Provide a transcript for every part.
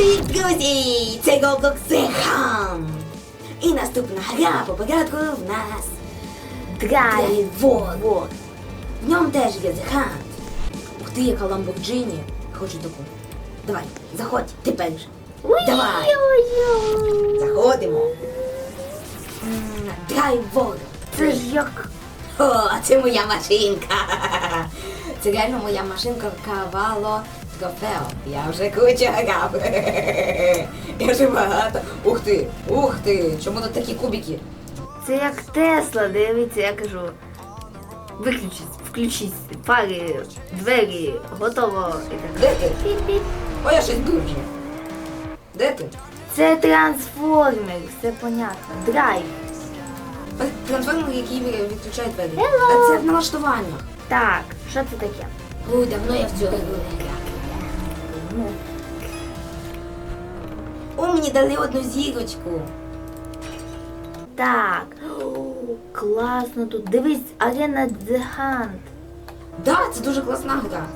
Привіт, друзі! Це Roblox The. І наступна гра по порядку в нас. Вот. В ньому теж є The Hunt. Ух ти, яка Lamborghini. Хочу таку. Давай, заходь, ти перший. Давай. Заходимо. Драйвор. Це ж як. О, це моя машинка. Це реально моя машинка Кавало Трофео. Я вже кучу. Я вже багато. Ух ти, ух ти. Чому тут такі кубики? Це як Тесла, дивіться, я кажу. Виключіть, включіть, фари, двері, готово. Де ти? О, я щось дуже. Де ти? Це трансформер, все понятно. Драйв. Трансформер, який відключає двері. Hello. Це в налаштуваннях. Так, що це таке? Ой, давно я в цю гру не грав. О, мені дали одну зірочку. Так. О, класно тут. Дивись, арена The Hunt. Да, це дуже класна гра.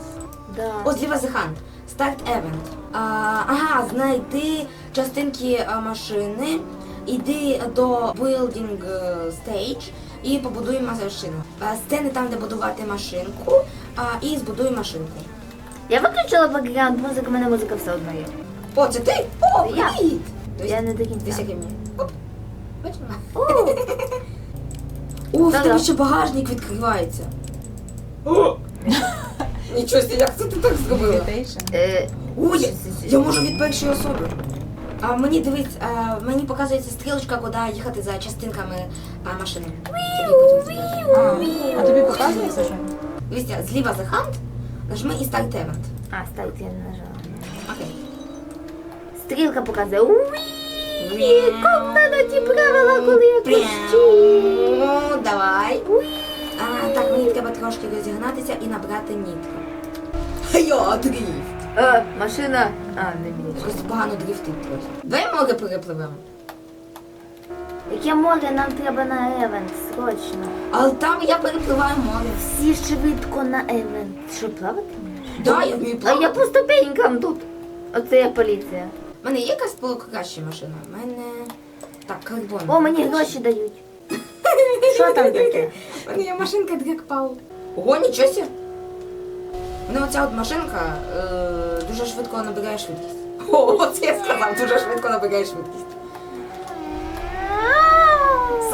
Да. О, зліва The Hunt. Start Event. А, ага, знайди частинки машини, іди до Building е, Stage і побудуй машину. Сцени там, де будувати машинку, і збудуй машинку. Я виключила бекграунд музику, в мене музика все одно є. О, це ти? О, Я. привіт! Я не до кінця. яке мені. Оп. Бачила? О, О, в тебе Да-да. ще багажник відкривається. О! Нічого собі, як це ти так зробила? е, Ой, я, я можу від першої особи. А мені дивись, а, мені показується стрілочка, куди їхати за частинками а, машини. А, а тобі показується вже? Дивіться, зліва The Hunt, нажми і Start Event. а, ставте, я не нажала. Окей. Стрілка показує. Уі, як надо ті правила, коли я кричу. Ну, давай. А, так, мені треба трошки розігнатися і набрати нітку. Я дріфт. Е, машина. А, не більше. Щось погано дрифтить трохи. Давай море перепливемо. Яке море нам треба на евент, срочно. Але там я перепливаю море. Всі швидко на евент. Що, плавати? Да, я вмію А я по ступенькам тут. Оце я поліція. У мене є якась покраща машина? У мене. Так, карбон. О, мені гроші дають. Що там таке? У мене є машинка Дрекпал. Ого, нічого сі. У мене оця от машинка е, дуже швидко набирає швидкість. О, це я сказав, дуже швидко набирає швидкість.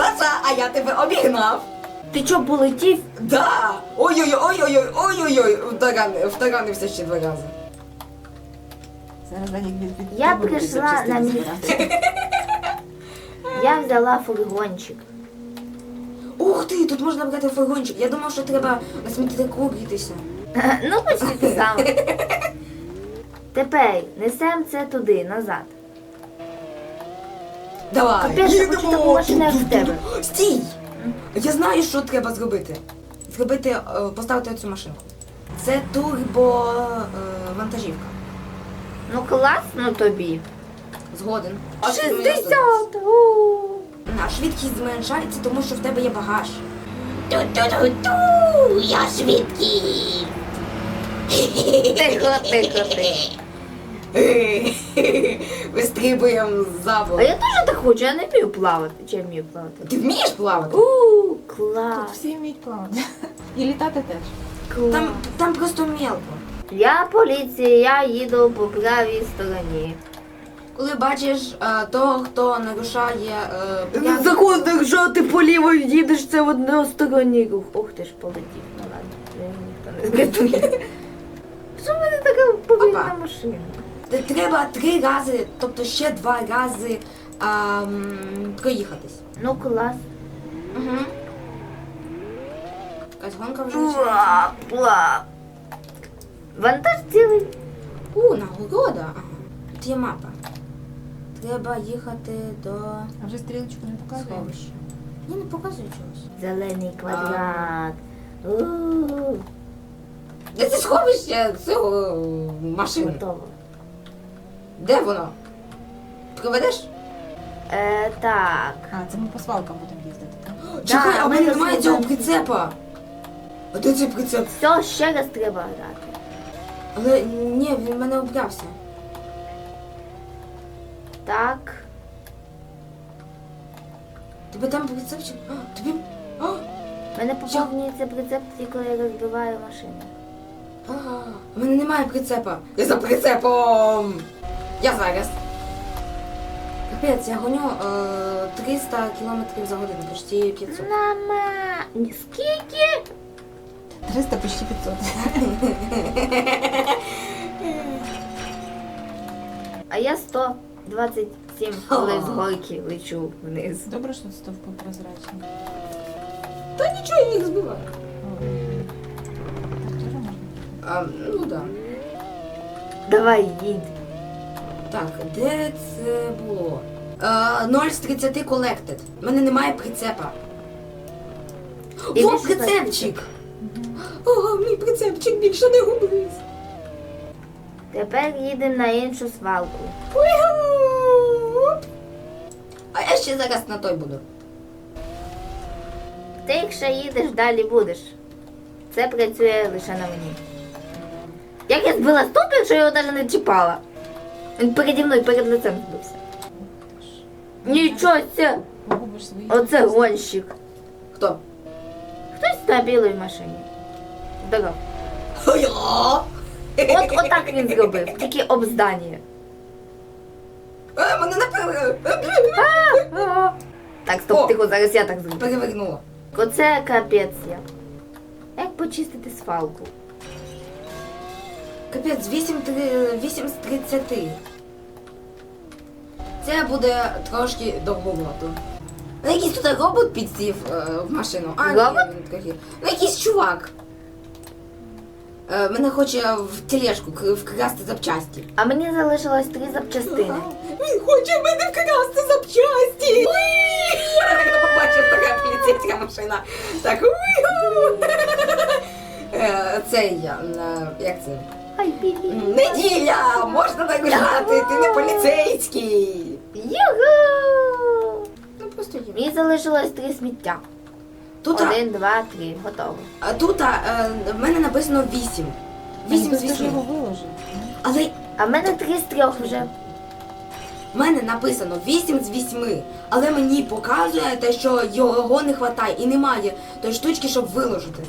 Саша, а я тебе обігнав. Ти чо, полетів? Да! Ой-ой-ой, ой-ой-ой, втаранив- втаранився ще два рази. Зараз Данік Я буде прийшла запчастини на збирати. Я взяла фургончик. Ух ти, тут можна брати фургончик. Я думав, що треба на смітнику грітися. Ну, почти те саме. Тепер несемо це туди, назад. Давай. Капець, я хочу таку машину, як в тебе. Стій! Я знаю, що треба зробити. Зробити, е, поставити цю машинку. Це турбо е, вантажівка. Ну класно тобі. Згоден. 60! О. На швидкість зменшається, тому що в тебе є багаж. Ту-ту-ту-ту, я швидкий. Тихо, тихо, тихо. Вистрибуємо за А я теж так хочу, я не вмію плавати. Чи я вмію плавати? Ти вмієш плавати? У, Тут клас. всі вміють плавати. І літати теж. клас. Там, там просто мелко. Я поліція, я їду по правій стороні. Коли бачиш е, того, хто нарушає е, порядок- Закон, якщо ти поліво їдеш, це в односторонній рух. Ох ти ж полетів, ну ладно, ніхто не зрятує. Що в мене така повільна Опа. машина? Треба три рази, тобто ще два рази а, м, проїхатись. Ну клас. Угу. Якась гонка вже. Пла, пла. Вантаж цілий. У, нагорода. Ага. Тут є мапа. Треба їхати до А вже стрілочку не показує? сховища. Ні, не показую чогось. Зелений квадрат. У, Де це сховище цього машини? Готово. Де воно? Приведеш? Е, так. А, це ми по свалкам будемо їздити, так? Чекай, а в мене немає цього прицепа. А де цей прицеп? Все, ще раз треба грати. Але ні, він в мене обрався. Так. Тебе там прицепчик? А, тобі. А, У мене поповнюється прицеп, тільки коли я розбиваю машину. а, у мене немає прицепа. Я за прицепом. Я зараз. Капець, я гоню е, 300 км за годину, почти 500. Мама! Скільки? 300, почти 500. А я 127, коли з горки лечу вниз. Добре, що стовпи прозрачні. Та нічого, я їх збиваю. А, ну да. Давай, їдь. Так, де це було? Е, 0 з 30 collected. У мене немає прицепа. І О, більше прицепчик! Ого, мій прицепчик більше не губись. Тепер їдемо на іншу свалку. А я ще зараз на той буду. Ти якщо їдеш, далі будеш. Це працює лише на мені. Як я збила ступінь, що я його навіть не чіпала. Він переді мною перед лицем збився. Нічого це. Погубиш свої. Оце гонщик. Хто? Хтось на білій машині. Здоров. Я! От отак він зробив, тільки об здання. Мене не Так, О. стоп, тихо, зараз я так зроблю. перевернуло. Оце капець я. Як почистити свалку? Капець, 8, 8 з 30. Це буде трошки довговато. Ну, якийсь тут робот підсів е, в машину. А, ні, Робот? він. Ну, якийсь чувак. Е, мене хоче в тележку к- вкрасти запчасті. А мені залишилось три запчастини. Він хоче в мене вкрасти запчасті. Я побачив така поліцейська машина. Так. Е, Цей, я, е, як це? Неділя! Можна так гуляти, ти не поліцейський. Югу! Ну просто є. Мені залишилось три сміття. Тут, а, Один, два, три. Готово. а, тут а, е, в мене написано 8. 8 з Ти ж його 8. виложив. Але А в мене три з трьох вже. в мене написано 8 з 8. Але мені показує те, що його не вистачає і немає тої штучки, щоб виложити.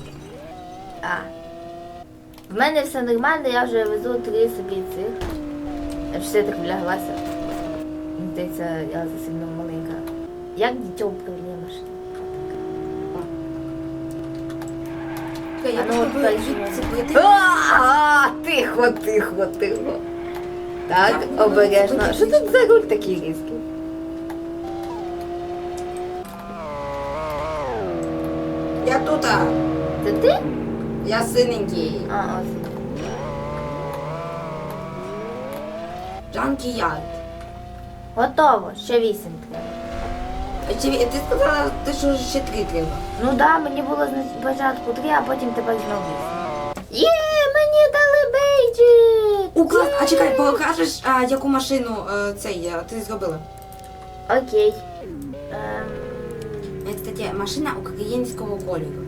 А. В мене все нормально, я вже везу три собі цих. Я все так вляглася. Здається, я засильно маленька. Як дитя управляє машиною? А ну, от відцепити. А, тихо, тихо, тихо. Так, обережно. Що тут за руль такий різкий? Я тут, Це ти? Я синенький. А. Джанкі Ярд. Готово, ще вісім треба. А чи ти сказала, те, що ще три треба? Ну да, мені було спочатку три, а потім тепер знову вісім. Є, мені дали бейджик! У клас, а чекай, покажеш, а, яку машину е, цей е, ти зробила? Окей. Ем, Е, Кстати, машина українського кольору.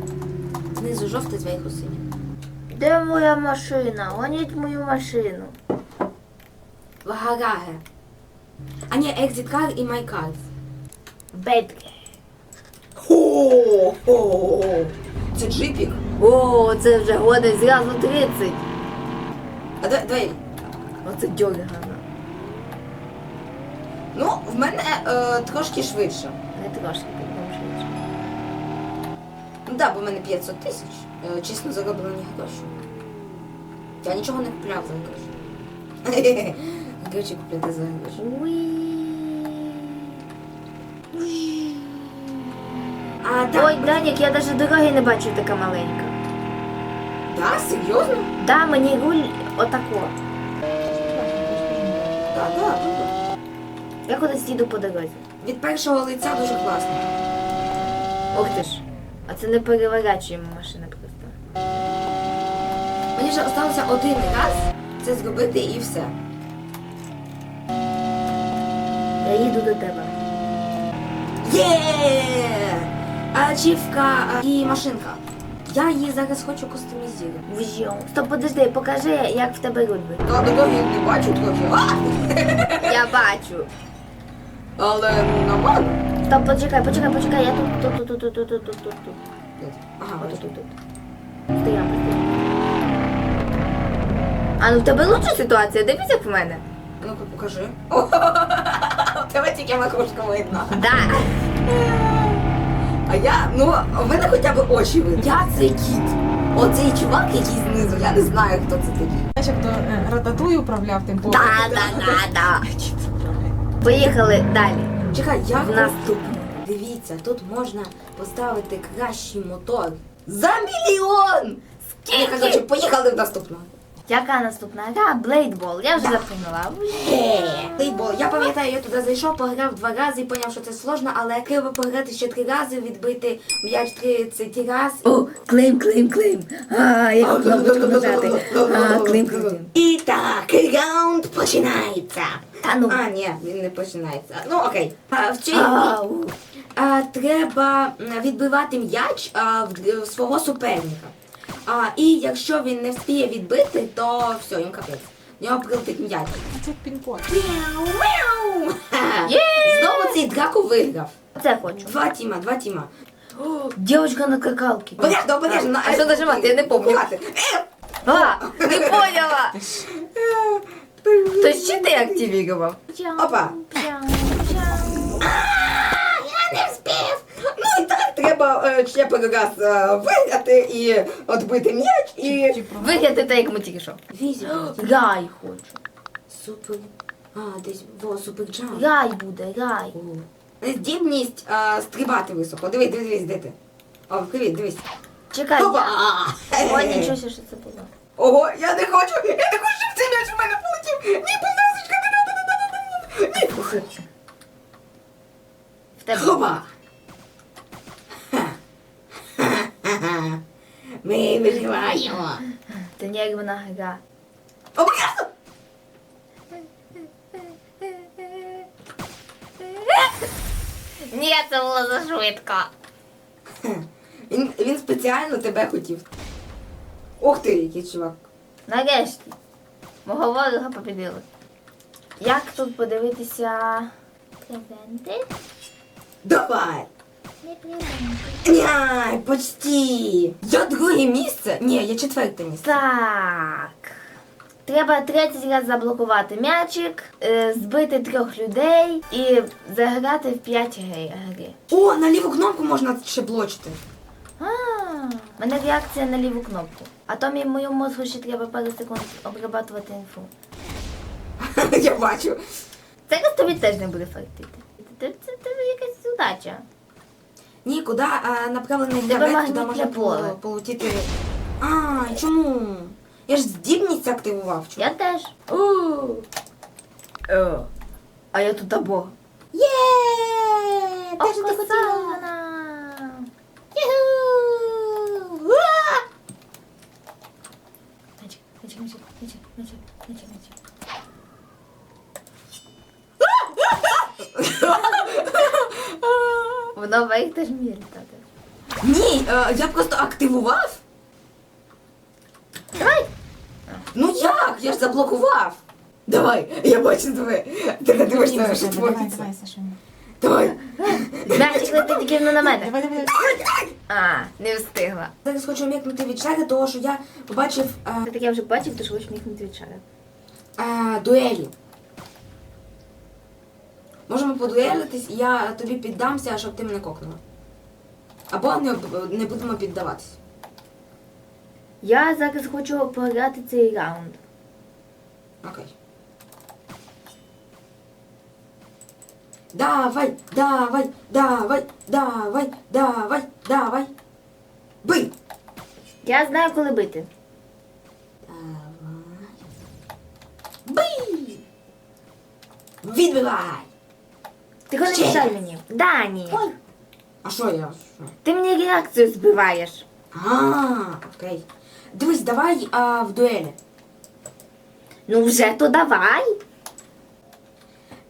Знизу жовтий, зверху синій. де моя машина? Гоніть мою машину. В гараже. А ні, exit car і my cars. Бейтки. Хо, хо, Це джипік. О, це вже годин зразу 30. А давай, давай. Оце дьоргано. Ну, в мене е, трошки швидше. Не трошки. Ну так, бо в мене 500 тисяч. Е, чесно зароблені гроші. Я нічого не купляв за гроші. Гроші купляти за гроші. А, так. Ой, Данік, я навіть дороги не бачу така маленька. Да, серйозно? Да, мені руль отако. Так, так, так. Я кудись їду по дорозі. Від першого лиця дуже класно. Ох ти ж. А це не переворачуємо машина просто. Мені вже залишилося один раз це зробити і все. Я їду до тебе. Є! Ачівка і машинка. Я її зараз хочу кустомізувати. Вжьом. Стоп, подожди, покажи, як в тебе виглядає. Та дороги не бачу трохи. А! Я бачу. Але ну нормально. Стоп, почекай, почекай, почекай, я тут, тут, тут, тут, тут, тут, тут, тут, тут. Ага, ось тут, тут. Стояв. А ну в тебе лучша ситуація, дивись як в мене. Ну-ка покажи. О, У тебе тільки макушка видно. Да. А я, ну, у мене хоча б очі видно. Я цей кіт. Оцей чувак, який знизу, я не знаю, хто це такий. Знаєш, як то е, рататуй управляв тим Да, да, да, да. Поїхали далі. Чекай, я В наступне. Дивіться, тут можна поставити кращий мотор. За мільйон! Скільки? Короче, поїхали в наступну. Яка наступна гра? Блейдбол. Я вже заприйняла. Тейбол. Я пам'ятаю, я туди зайшов, пограв два рази і поняв, що це сложно, але треба пограти ще три рази, відбити м'яч 30 раз. О, клейм, клейм, клейм. А, я кнопочку нажати. А, клейм, клейм, клейм. І так, раунд починається. Та ну. А, ні, він не починається. Ну окей. А, в Ау. а, треба м, відбивати м'яч а, в, в свого суперника. А, і якщо він не встигне відбити, то все, їм капець. В нього прилетить м'яч. Це пінг-понг. Мяу, мяу. Є! Знову цей драку виграв. Це хочу. Два тіма, два тіма. Дівчинка на какалки. Обережно, обережно. А що нажимати? Я не помню. Е, А, не поняла. То щити активував. Опа. Я не вспів. Ну і так треба е, ще пару раз е, виграти і відбити м'яч і... Вигляди так, як ми тільки що. Візі. Рай хочу. Супер. А, десь, во, супер джамп. Рай буде, рай. Здібність е, стрибати високо. Дивись, дивись, дивись, де ти. О, привіт, дивись. Чекай, Опа! я... Ой, нічого, що це було. Ого, я не хочу, я не хочу, щоб цей м'яч у мене полетів. Ні, будь ласка, не надо, не надо, не надо. Ні. В тебе. Хоба. Ми виживаємо. Та нервна гра. Обережно! Ні, це було за швидко. Він, він спеціально тебе хотів. Ух ти, який чувак. Нарешті. Мого ворога побідили. Як тут подивитися презенти? Давай. Не презенти. Няй, почти. Я друге місце. Ні, я четверте місце. Так. Треба 30 разів заблокувати м'ячик, е, збити трьох людей і заграти в 5 гри. гри. О, на ліву кнопку можна ще блочити. А, в мене реакція на ліву кнопку. А то мій мою мозку ще треба пару секунд обрабатувати інфу. Я бачу. Зараз тобі теж не буде фартити. Це, це, це якась удача. Ні, куди а, направлений гравець, туди магнітне може поле. поле. полетіти. А, чому? Я ж здібність активував. чому? Я теж. У. О. А я тут або. Є! Те, що ти хотіла. Оксана. Юху! Уа! Мячик, мячик, мячик, мячик, мячик, мячик, мячик. Воно вверх теж вміє літати. Ні, е, я просто активував. Давай! Ну як? Я ж заблокував. Давай, я бачу тебе. Ти не дивишся, Давай, що давай, твориться. давай, Саша. Давай. Мячик летить тільки не на мене. Давай, давай. А, не встигла. Зараз хочу м'якнути від шари, того що я побачив е, так я вже бачив, то що хочу міхнути від шара. е, дуелі. Можемо подуелитись, я тобі піддамся, щоб ти мене кокнула. Або не, не будемо піддаватись. Я зараз хочу пограти цей раунд. Окей. Давай, давай, давай, давай, давай, давай. Бий! Я знаю, коли бити. Давай. Бий! Відбивай! Ти хоч Ще не мішай мені. Да, ні. Ой. А що я? Що? Ти мені реакцію збиваєш. А, окей. Дивись, давай а, в дуелі. Ну вже то давай.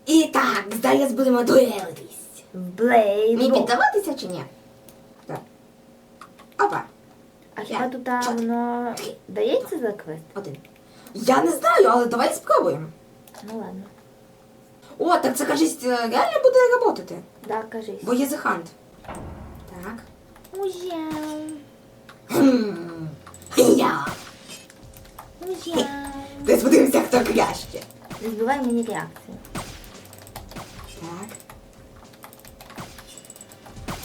І так, зараз будемо дуелитись. В Блейд. Мені піддаватися чи ні? Так. Опа. А хіба тут а, чотири, воно дається за квест? Один. Я не знаю, але давай спробуємо. Ну ладно. О, так це кажись, е, реально буде працювати. Да, кажись. Бо є The Hunt. Так. Музяу. Хм. Я. Музяу. Десь подивимося, хто краще. Не збивай мені реакцію. Так.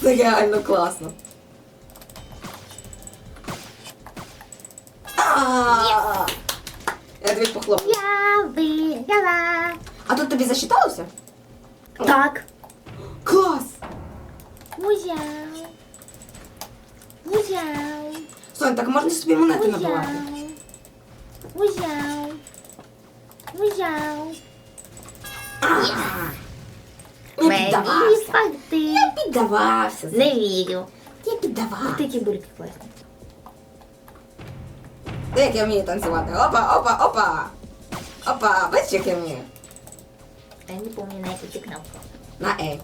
Це реально класно. А! Я тобі похлопаю. Я виграла. А тут тобі засчиталося? Так. Клас! Музяу. Музяу. Сонь, так можна собі монети набивати. Музяу. Музяу. А! Не Мені піддавався. спати. Піддавався. Не вірю. Я Ось піддавався. такі бульки класні. Як я вмію танцювати. Опа, опа, опа. Опа, бачиш, як я вмію? Я не пам'ятаю, на цю кнопку. На Е.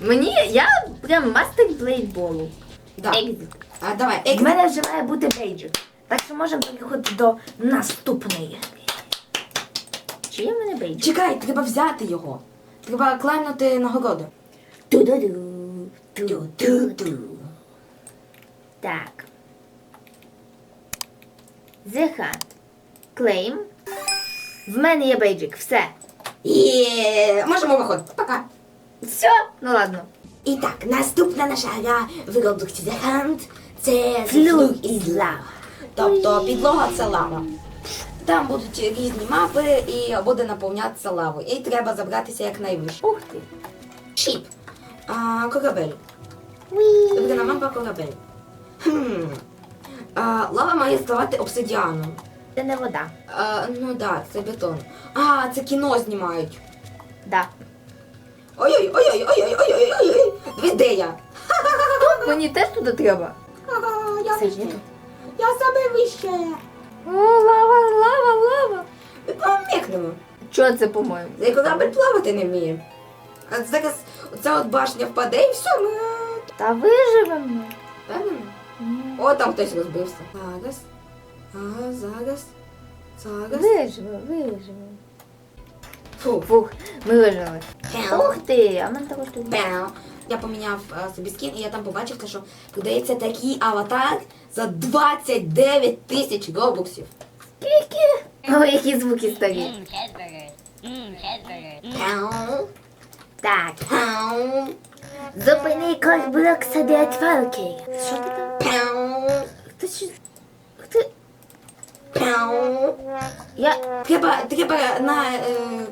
Мені, я прям мастер блейдболу. Да. Екзит. А, давай, У екзит. мене вже має бути бейджик. Так що можемо переходити до наступної. Чи є в мене бейджик? Чекай, треба взяти його. Треба клайнути нагороду. Ту-ду-ду. Ту-ду-ду. Так. The Hunt. Claim. В мене є бейджик. Все. Є, можемо виходити. Пока. Все? Ну ладно. І так, наступна наша гра в Roblox The Hunt – це Флюк із лава. Тобто підлога це лава. Там будуть різні мапи і буде наповнятися лавою. І треба забратися якнайвище. Ух ти. Шіп. А, корабель. Єдина мапа корабель. Хм. А, лава має ставати обсидіаном. Це не вода. А, ну так, да, це бетон. А, це кіно знімають. Да. Ой-ой, ой-ой, ой-ой, ой-ой, ой-ой. Дивись, де я? Мені теж туди треба. Ага, я Це вище. ні. Я саме вище. О, лава, лава, лава. Ми помікнемо. Що це, по-моєму? Цей корабль плавати не вміє. А зараз оця от башня впаде і все, ми... Та виживемо. Певно? О, там хтось розбився. Зараз. Ага, зараз. Зараз. Виживемо, виживемо. Фу. Фух, ми вижили. Ух ти, а в мене також тут. Я поміняв е, собі скін, і я там побачив, те, що продається такий аватар за 29 тисяч робоксів. Скільки? Ой, які звуки старі. Пяу. Так. Пяу. Зупини кольблок собі отвалки. Що ти там? Пяу. Хто? Я... Треба, треба на е,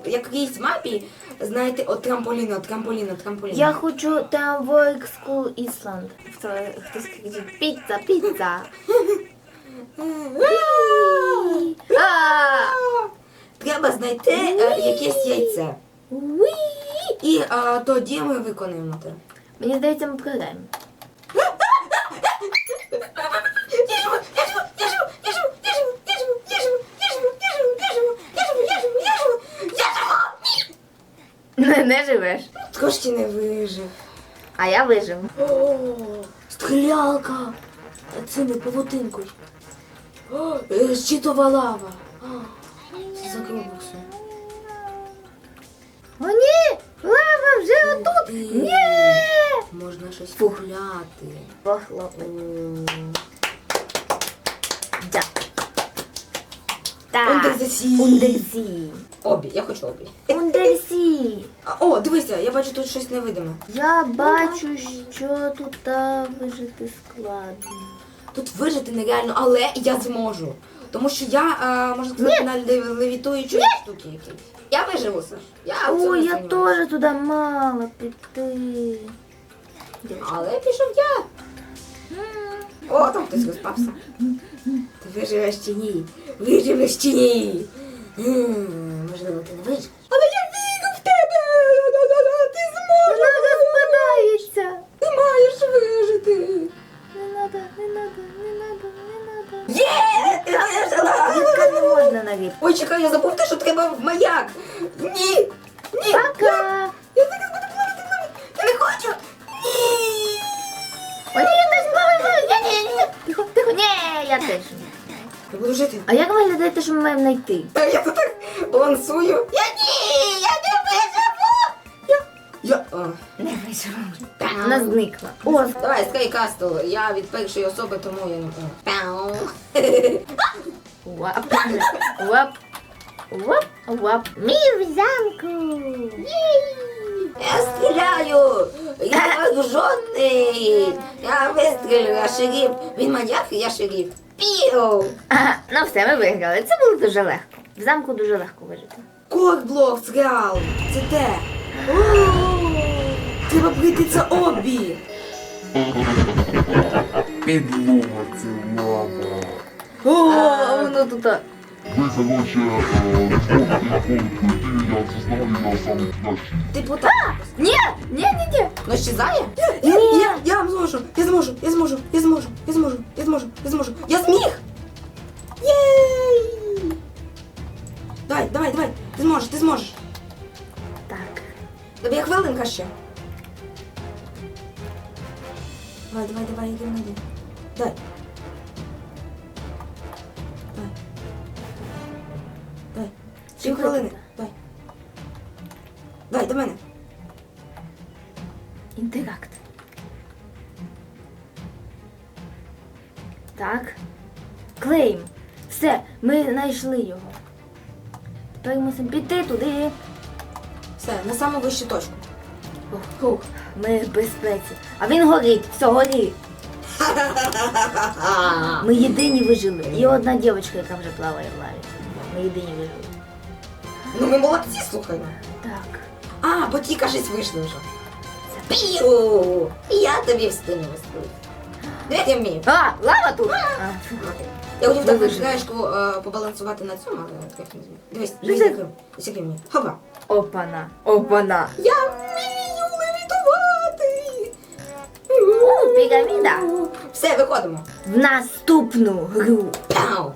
якійсь мапі знайти от трамполіна, трамполіна, трамполіна. Я хочу там Work School Island. Хто, хтось кричить піца, піца. Треба знайти е, якесь яйце. І е, тоді ми виконуємо те. Мені здається, ми програємо. Не, не живеш. Трошки не вижив. А я вижив. О, стрілялка. Цими павутинкою. О, е, щитова лава. Це. О, ні! Лава вже отут! Ні! Можна щось погуляти. Похлопай. Да. Так. The Обі, я хочу обі. А, О, дивися, я бачу тут щось невидиме. Я бачу, що тут та вижити складно. Тут вижити нереально, але я зможу. Тому що я, е, можна сказати, на лев- левітуючої штуки якісь. Я виживу, Саш. Я в цьому Ой, я сумніваюся. теж туди мала піти. Але пішов я. О, там хтось розпався. Ти виживеш чи ні? Виживеш чи ні? М, Можливо, ти не виживеш. На чекай, я забув те, що треба в маяк! Ні! Ні! Пока. Я зараз буду плавати маяк! Я не хочу! Ні! Ой, я теж плаваю, плаваю. Ні, ні, ні. Тихо. я теж. Я буду жити. А як виглядає те, що ми маємо знайти? Я тут так балансую. Я ні, я не виживу. Я, я, а. Не. Пау. Вона зникла. О, Давай, Sky Castle. Я від першої особи, тому я не Пау. Вап. Вап. Вап. Вап. Мір в замку. Я стріляю! Я вооружений! Я вистрілю, я шериф. Він маньяк, я шериф. Піу! Ага, ну все, ми виграли. Це було дуже легко. В замку дуже легко вижити. Корблок, реал! Це те! Треба прийти це обі! Підлога це лава. О, воно тут. Ви, короче, е, не зможете ніколи пройти, я це знаю, я сам кращий. Типу так. Ні, ні, ні, ні. Ну щезає? Я, я, я, я зможу, я зможу, я зможу, я зможу, я зможу, я зможу, я зможу. Я зміг! Єй! Давай, давай, давай, ти зможеш, ти зможеш. Так. Тобі є хвилинка ще. Давай, давай, давай, іди найди. Дай. Дай. Знайшли його. Тепер мусимо піти туди. Все, на саму вищу точку. Ух, Фух, ми в безпеці. А він горить, все, горить. Ми єдині вижили. І одна дівчинка, яка вже плаває в лаві. Ми єдині вижили. Ну ми молодці, слухай. Так. А, бо ті, кажись, вийшли вже. Піу! Я тобі в спину вистрілю. Дивіться, я вмію. А, лава тут! А, фу. Я хотів так вижили. е, побалансувати на цьому, але так не зміг. Дивись, Ну, закрив. яким. Ось яким мені. Хопа. Опана, опана. Я вмію левітувати! О, піраміда. Все, виходимо. В наступну гру. Пау!